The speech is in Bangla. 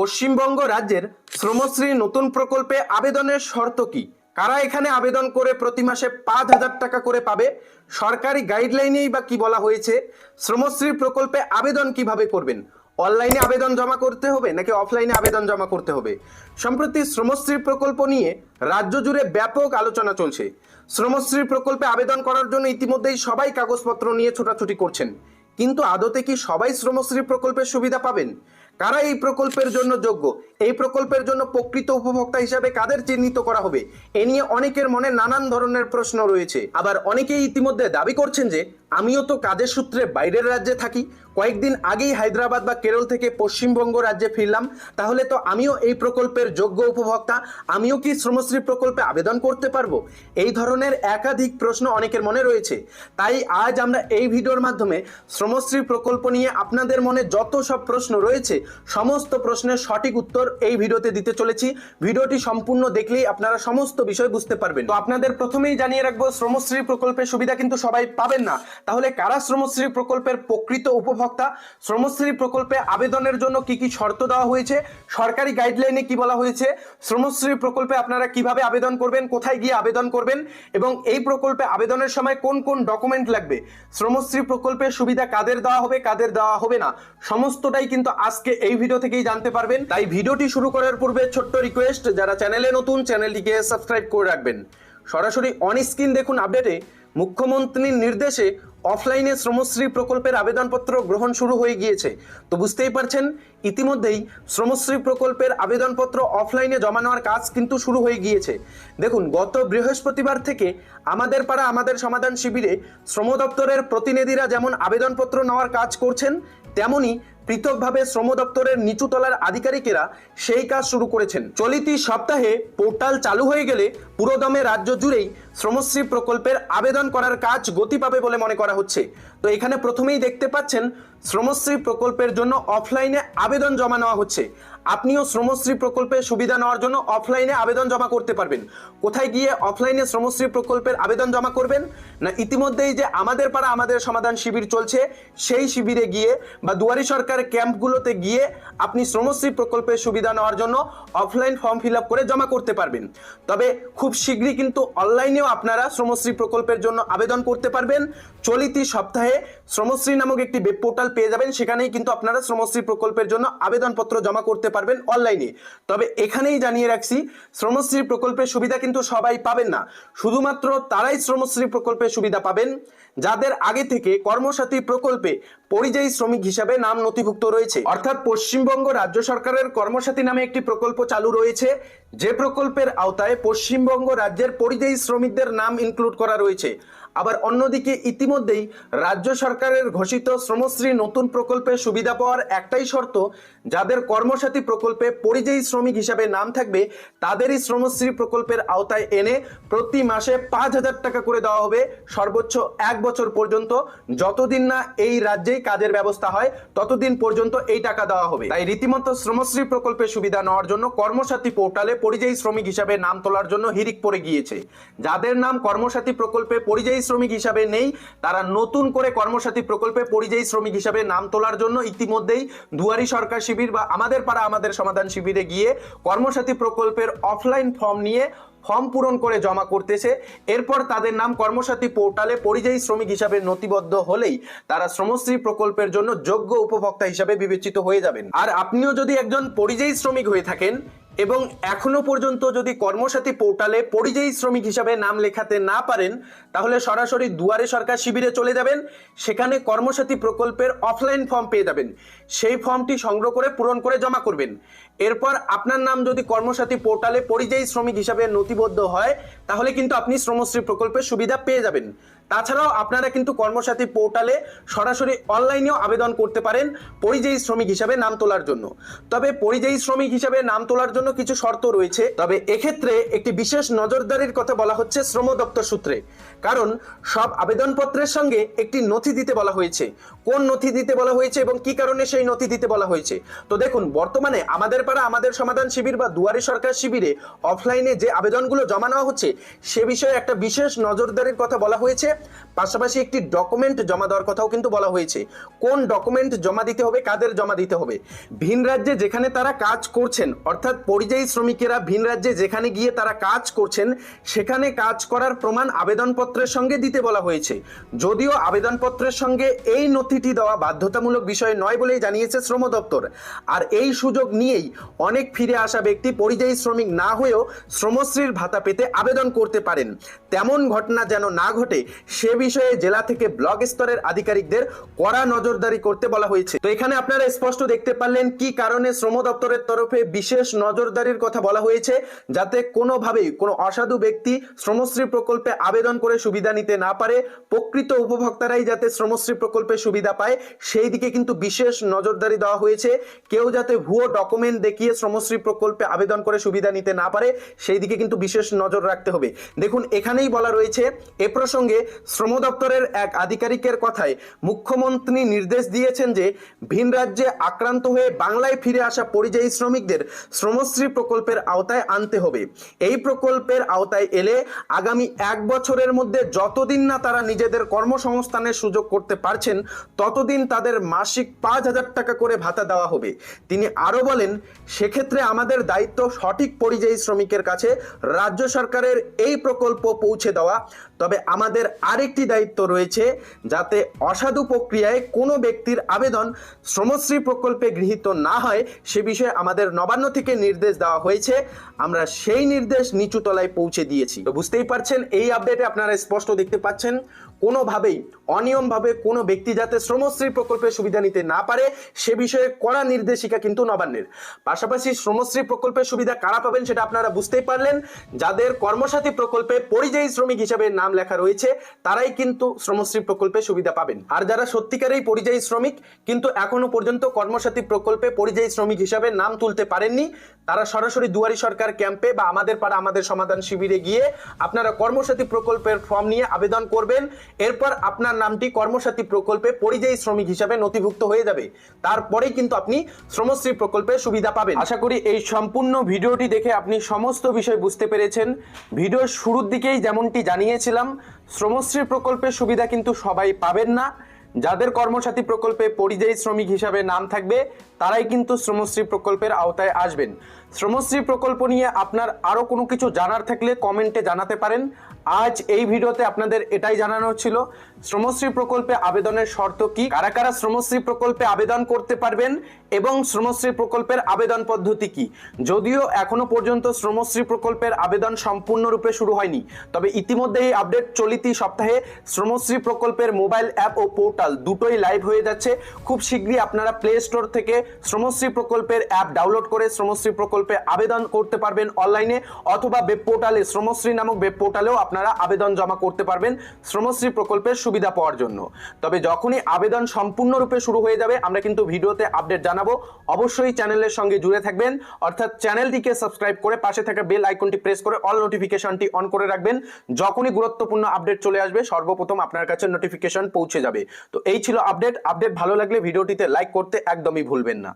পশ্চিমবঙ্গ রাজ্যের শ্রমশ্রী নতুন প্রকল্পে আবেদনের শর্ত কি? কারা এখানে আবেদন করে প্রতি মাসে পাঁচ হাজার টাকা করে পাবে? সরকারি গাইডলাইনেই বা কি বলা হয়েছে? শ্রমশ্রী প্রকল্পে আবেদন কীভাবে করবেন? অনলাইনে আবেদন জমা করতে হবে নাকি অফলাইনে আবেদন জমা করতে হবে? সম্প্রতি শ্রমশ্রী প্রকল্প নিয়ে রাজ্য জুড়ে ব্যাপক আলোচনা চলছে। শ্রমশ্রী প্রকল্পে আবেদন করার জন্য ইতিমধ্যেই সবাই কাগজপত্র নিয়ে ছোটাছুটি করছেন। কিন্তু আদতে কি সবাই শ্রমশ্রী প্রকল্পের সুবিধা পাবেন? কারা এই প্রকল্পের জন্য যোগ্য? এই প্রকল্পের জন্য প্রকৃত উপভোক্তা হিসাবে কাদের চিহ্নিত করা হবে? এ নিয়ে অনেকের মনে নানান ধরনের প্রশ্ন রয়েছে। আবার অনেকেই ইতিমধ্যে দাবি করছেন যে আমিও তো কাজের সূত্রে বাইরের রাজ্যে থাকি। কয়েকদিন আগেই হায়দ্রাবাদ বা কেরল থেকে পশ্চিমবঙ্গ রাজ্যে ফিরলাম। তাহলে তো আমিও এই প্রকল্পের যোগ্য উপভোক্তা। আমিও কি শ্রমশ্রী প্রকল্পে আবেদন করতে পারব? এই ধরনের একাধিক প্রশ্ন অনেকের মনে রয়েছে। তাই আজ আমরা এই ভিডিওর মাধ্যমে শ্রমশ্রী প্রকল্প নিয়ে আপনাদের মনে যত সব প্রশ্ন রয়েছে, সমস্ত প্রশ্নের সঠিক উত্তর এই ভিডিওতে দিতে চলেছি। ভিডিওটি সম্পূর্ণ দেখলেই আপনারা সমস্ত বিষয় বুঝতে পারবেন। তো আপনাদের প্রথমেই জানিয়ে রাখব, শ্রমশ্রী প্রকল্পের সুবিধা কিন্তু সবাই পাবেন না। তাহলে কারা শ্রমশ্রী প্রকল্পের প্রকৃত উপভোক্তা? শ্রমশ্রী প্রকল্পে আবেদনের জন্য কি কি শর্ত দেওয়া হয়েছে? সরকারি গাইডলাইনে কি বলা হয়েছে? শ্রমশ্রী প্রকল্পে আপনারা কীভাবে আবেদন করবেন? কোথায় গিয়ে আবেদন করবেন? এবং এই প্রকল্পে আবেদনের সময় কোন কোন ডকুমেন্ট লাগবে? শ্রমশ্রী প্রকল্পের সুবিধা কাদের দেওয়া হবে, কাদের দেওয়া হবে না? সমস্তটাই কিন্তু আজকে এই ভিডিও থেকেই জানতে পারবেন। তাই ভিডিওটি শুরু করার পূর্বে ছোট্ট রিকোয়েস্ট যারা চ্যানেলে নতুন চ্যানেলটিকে সাবস্ক্রাইব করে রাখবেন। সরাসরি অন স্ক্রিন দেখুন আপডেটে মুখ্যমন্ত্রীর নির্দেশে অফলাইনে শ্রমশ্রী প্রকল্পের আবেদনপত্র গ্রহণ শুরু হয়ে গিয়েছে। তো বুঝতেই পারছেন, ইতিমধ্যেই শ্রমশ্রী প্রকল্পের আবেদনপত্র অফলাইনে জমা নেওয়ার কাজ কিন্তু শুরু হয়ে গিয়েছে। দেখুন, গত বৃহস্পতিবার থেকে আমাদের পাড়া, আমাদের সমাধান শিবিরে শ্রম দপ্তরের প্রতিনিধিরা যেমন আবেদনপত্র নেওয়ার কাজ করছেন, তেমনি পৃথকভাবে শ্রম দপ্তরের নিচুতলার আধিকারিকেরা সেই কাজ শুরু করেছেন। চলিতি সপ্তাহে পোর্টাল চালু হয়ে গেলে পুরোদমে রাজ্য জুড়েই শ্রমশ্রী প্রকল্পের আবেদন করার কাজ গতি পাবে বলে মনে করা হচ্ছে। তো এখানে প্রথমেই দেখতে পাচ্ছেন শ্রমশ্রী প্রকল্পের জন্য অফলাইনে আবেদন জমা নেওয়া হচ্ছে। আপনিও শ্রমশ্রী প্রকল্পের সুবিধা নেওয়ার জন্য অফলাইনে আবেদন জমা করতে পারবেন। কোথায় গিয়ে অফলাইনে শ্রমশ্রী প্রকল্পের আবেদন জমা করবেন? না, ইতিমধ্যেই যে আমাদের পাড়া আমাদের সমাধান শিবির চলছে, সেই শিবিরে গিয়ে বা দুয়ারি সরকার ক্যাম্পগুলোতে গিয়ে আপনি শ্রমশ্রী প্রকল্পের সুবিধা নেওয়ার জন্য অফলাইন ফর্ম ফিল করে জমা করতে পারবেন। তবে খুব শীঘ্রই কিন্তু অনলাইনেও আপনারা শ্রমশ্রী প্রকল্পের জন্য আবেদন করতে পারবেন। চলিতি সপ্তাহে শ্রমশ্রী নামক একটি ওয়েব পোর্টাল পেয়ে যাবেন, সেখানেই কিন্তু আপনারা শ্রমশ্রী প্রকল্পের জন্য আবেদনপত্র জমা করতে পারবেন অনলাইনে। তবে এখানেই জানিয়ে রাখছি, শ্রমশ্রী প্রকল্পের সুবিধা কিন্তু সবাই পাবেন না। শুধুমাত্র তারাই শ্রমশ্রী প্রকল্পের সুবিধা পাবেন। যাদের আগে থেকে কর্মসাথী প্রকল্পে পরিযায়ী শ্রমিক হিসাবে নাম নথিভুক্ত রয়েছে, অর্থাৎ পশ্চিমবঙ্গ রাজ্য সরকারের কর্মসাথী নামে একটি প্রকল্প চালু রয়েছে, যে প্রকল্পের আওতায় পশ্চিমবঙ্গ রাজ্যের পরিযায়ী শ্রমিকদের নাম ইনক্লুড করা রয়েছে। আবার অন্যদিকে ইতিমধ্যেই রাজ্য সরকারের ঘোষিত শ্রমশ্রী নতুন প্রকল্পের সুবিধা পাওয়ার একটাই শর্ত, যাদের কর্মসাথী প্রকল্পে পরিযায়ী শ্রমিক হিসাবে নাম থাকবে, তাদেরই শ্রমশ্রী প্রকল্পের আওতায় এনে প্রতি মাসে পাঁচ হাজার টাকা করে দেওয়া হবে। সর্বোচ্চ এক বছর পর্যন্ত যতদিন না এই রাজ্যেই কাজের ব্যবস্থা হয়, ততদিন পর্যন্ত এই টাকা দেওয়া হবে। তাই রীতিমতো শ্রমশ্রী প্রকল্পের সুবিধা নেওয়ার জন্য কর্মসাথী পোর্টালে পরিযায়ী শ্রমিক হিসাবে নাম তোলার জন্য হিরিক পড়ে গিয়েছে। যাদের নাম কর্মসাথী প্রকল্পে পরিযায়ী শ্রমিক হিসাবে নেই। তারা নতুন করে কর্মসাথী প্রকল্পে পরিযায়ী শ্রমিক হিসাবে নাম তোলার জন্য ইতিমধ্যেই দুয়ারি সরকার শিবির বা আমাদের পাড়া আমাদের সমাধান শিবিরে গিয়ে কর্মসাথী প্রকল্পের অফলাইন ফর্ম নিয়ে ফর্ম পূরণ করে জমা করতেছে। এরপর তাদের নাম কর্মসাথী পোর্টালে পরিযায়ী শ্রমিক হিসাবে নথিবদ্ধ হলেই তারা শ্রমশ্রী প্রকল্পের জন্য যোগ্য উপভোক্তা হিসাবে বিবেচিত হয়ে যাবেন। আর আপনিও যদি একজন পরিযায়ী শ্রমিক হয়ে থাকেন এবং এখনও পর্যন্ত যদি কর্মসাথী পোর্টালে পরিযায়ী শ্রমিক হিসাবে নাম লেখাতে না পারেন, তাহলে সরাসরি দুয়ারে সরকার শিবিরে চলে যাবেন। সেখানে কর্মসাথী প্রকল্পের অফলাইন ফর্ম পেয়ে যাবেন। সেই ফর্মটি সংগ্রহ করে পূরণ করে জমা করবেন। এরপর আপনার নাম যদি কর্মসাথী পোর্টালে পরিযায়ী শ্রমিক হিসাবে নথিবদ্ধ হয়, তাহলে কিন্তু আপনি শ্রমশ্রী প্রকল্পের সুবিধা পেয়ে যাবেন। তাছাড়াও আপনারা কিন্তু কর্মসাথী পোর্টালে সরাসরি অনলাইনেও আবেদন করতে পারেন পরিযায়ী শ্রমিক হিসাবে নাম তোলার জন্য। তবে পরিযায়ী শ্রমিক হিসাবে নাম তোলার জন্য কিছু শর্ত রয়েছে। তবে এক্ষেত্রে একটি বিশেষ নজরদারির কথা বলা হচ্ছে শ্রম দপ্তর সূত্রে। কারণ সব আবেদনপত্রের সঙ্গে একটি নথি দিতে বলা হয়েছে। কোন নথি দিতে বলা হয়েছে এবং কি কারণে সেই নথি দিতে বলা হয়েছে? তো দেখুন, বর্তমানে আমাদের পাড়া, আমাদের সমাধান শিবির বা দুয়ারে সরকার শিবিরে অফলাইনে যে আবেদনগুলো জমা নেওয়া হচ্ছে, সে বিষয়ে একটা বিশেষ নজরদারির কথা বলা হয়েছে। পাশাপাশি একটি ডকুমেন্ট জমা দেওয়ার কথাও কিন্তু বলা হয়েছে। কোন ডকুমেন্ট জমা দিতে হবে, কাদের জমা দিতে হবে? ভিন রাজ্যে যেখানে তারা কাজ করছেন, অর্থাৎ পরিযায়ী শ্রমিকেরা ভিন রাজ্যে যেখানে গিয়ে তারা কাজ করছেন, সেখানে কাজ করার প্রমাণ আবেদনপত্রের সঙ্গে দিতে বলা হয়েছে। যদিও আবেদনপত্রের সঙ্গে এই নথিটি দেওয়া বাধ্যতামূলক বিষয় নয় বলেই জানিয়েছে শ্রম দপ্তর। আর এই সুযোগ নিয়েই অনেক ফিরে আসা ব্যক্তি পরিযায়ী শ্রমিক না হয়েও শ্রমশ্রীর ভাতা পেতে আবেদন করতে পারেন। তেমন ঘটনা যেন না ঘটে সে বিষয়ে জেলা থেকে ব্লক স্তরের আধিকারিকদের কড়া নজরদারি করতে বলা হয়েছে। তো এখানে আপনারা স্পষ্ট দেখতে পারলেন কি কারণে শ্রম দপ্তরের তরফে বিশেষ নজরদারির কথা বলা হয়েছে, যাতে কোনোভাবেই কোনো অসাধু ব্যক্তি শ্রমশ্রী প্রকল্পে আবেদন করে সুবিধা নিতে না পারে। প্রকৃত উপভোক্তারাই যাতে শ্রমশ্রী প্রকল্পে সুবিধা পায়, সেই দিকে কিন্তু বিশেষ নজরদারি দেওয়া হয়েছে। কেউ যাতে ভুয়ো ডকুমেন্ট দেখিয়ে শ্রমশ্রী প্রকল্পে আবেদন করে সুবিধা নিতে না পারে, সেই দিকে কিন্তু বিশেষ নজর রাখতে হবে। দেখুন, এখানেই বলা রয়েছে, এ প্রসঙ্গে শ্রম দপ্তরের এক আধিকারিকের কথায় মুখ্যমন্ত্রী নির্দেশ দিয়েছেন যে, ভিন রাজ্যে আক্রান্ত হয়ে বাংলায় ফিরে আসা পরিযায়ী শ্রমিকদের শ্রমশ্রী প্রকল্পের আওতায় আনতে হবে। এই প্রকল্পের আওতায় এলে আগামী এক বছরের মধ্যে যতদিন না তারা নিজেদের কর্মসংস্থানের সুযোগ করতে পারছেন, ততদিন তাদের মাসিক পাঁচ হাজার টাকা করে ভাতা দেওয়া হবে। তিনি আরও বলেন, সেক্ষেত্রে আমাদের দায়িত্ব সঠিক পরিযায়ী শ্রমিকের কাছে, রাজ্য সরকারের এই প্রকল্প পৌঁছে দেওয়া। তবে আমাদের আরেকটি দায়িত্ব রয়েছে যাতে অসাধু প্রক্রিয়ায় কোনো ব্যক্তির আবেদন শ্রমশ্রী প্রকল্পে গৃহীত না হয়, সে বিষয়ে আমাদের নবান্ন থেকে নির্দেশ দেওয়া হয়েছে। আমরা সেই নির্দেশ নিচুতলায় পৌঁছে দিয়েছি। তো বুঝতেই পারছেন, এই আপডেটে আপনারা স্পষ্ট দেখতে পাচ্ছেন। কোনোভাবেই, অনিয়মভাবে কোনো ব্যক্তি যাতে শ্রমশ্রী প্রকল্পের সুবিধা নিতে না পারে, সে বিষয়ে কড়া নির্দেশিকা কিন্তু নবান্নের। পাশাপাশি শ্রমশ্রী প্রকল্পের সুবিধা কারা পাবেন সেটা আপনারা বুঝতেই পারলেন। যাদের কর্মসাথী প্রকল্পে পরিযায়ী শ্রমিক হিসাবে নাম লেখা রয়েছে, তারাই কিন্তু শ্রমশ্রী প্রকল্পে সুবিধা পাবেন। আর যারা সত্যিকারেই পরিযায়ী শ্রমিক, কিন্তু এখনও পর্যন্ত কর্মসাথী প্রকল্পে পরিযায়ী শ্রমিক হিসাবে নাম তুলতে পারেননি, তারা সরাসরি দুয়ারি সরকার ক্যাম্পে বা আমাদের পাড়া আমাদের সমাধান শিবিরে গিয়ে আপনারা কর্মসাথী প্রকল্পের ফর্ম নিয়ে আবেদন করবেন। এরপর আপনার নামটি কর্মসাথী প্রকল্পে পরিযায়ী শ্রমিক হিসাবে নথিভুক্ত হয়ে যাবে। তারপরেই কিন্তু আপনি শ্রমশ্রী প্রকল্পের সুবিধা পাবেন। আশা করি এই সম্পূর্ণ ভিডিওটি দেখে আপনি সমস্ত বিষয় বুঝতে পেরেছেন। ভিডিওর শুরুর দিকেই যেমনটি জানিয়েছিলাম, শ্রমশ্রী প্রকল্পের সুবিধা কিন্তু সবাই পাবেন না। যাদের কর্মসাথী প্রকল্পে পরিযায়ী শ্রমিক হিসাবে নাম থাকবে, তারাই কিন্তু শ্রমশ্রী প্রকল্পের আওতায় আসবেন। শ্রমশ্রী প্রকল্প নিয়ে আপনার আরও কোনো কিছু জানার থাকলে কমেন্টে জানাতে পারেন। আজ এই ভিডিওতে আপনাদের এটাই জানানো ছিল, শ্রমশ্রী প্রকল্পে আবেদনের শর্ত কি? কারা কারা শ্রমশ্রী প্রকল্পে আবেদন করতে পারবেন এবং শ্রমশ্রী প্রকল্পের আবেদন পদ্ধতি কি? যদিও এখনও পর্যন্ত শ্রমশ্রী প্রকল্পের আবেদন সম্পূর্ণরূপে শুরু হয়নি, তবে ইতিমধ্যে এই আপডেট চলিতি সপ্তাহে শ্রমশ্রী প্রকল্পের মোবাইল অ্যাপ ও পোর্টাল দুটোই লাইভ হয়ে যাচ্ছে। খুব শীঘ্রই আপনারা প্লে স্টোর থেকে শ্রমশ্রী প্রকল্পের অ্যাপ ডাউনলোড করে শ্রমশ্রী প্রকল্পে আবেদন করতে পারবেন অনলাইনে অথবা ওয়েব পোর্টালে শ্রমশ্রী নামক ওয়েব পোর্টালেও আপনারা আবেদন জমা করতে পারবেন শ্রমশ্রী প্রকল্পের সুবিধা পাওয়ার জন্য। তবে যখনই আবেদন সম্পূর্ণরূপে শুরু হয়ে যাবে, আমরা কিন্তু ভিডিওতে আপডেট জানাব। অবশ্যই চ্যানেলের সঙ্গে জুড়ে থাকবেন। অর্থাৎ চ্যানেলটিকে সাবস্ক্রাইব করে পাশে থাকা বেল আইকনটি প্রেস করে অল নোটিফিকেশনটি অন করে রাখবেন। যখনই গুরুত্বপূর্ণ আপডেট চলে আসবে, সর্বপ্রথম আপনার কাছে নোটিফিকেশন পৌঁছে যাবে। তো এই ছিল আপডেট আপডেট ভালো লাগলে ভিডিওটিতে লাইক করতে একদমই ভুলবেন না।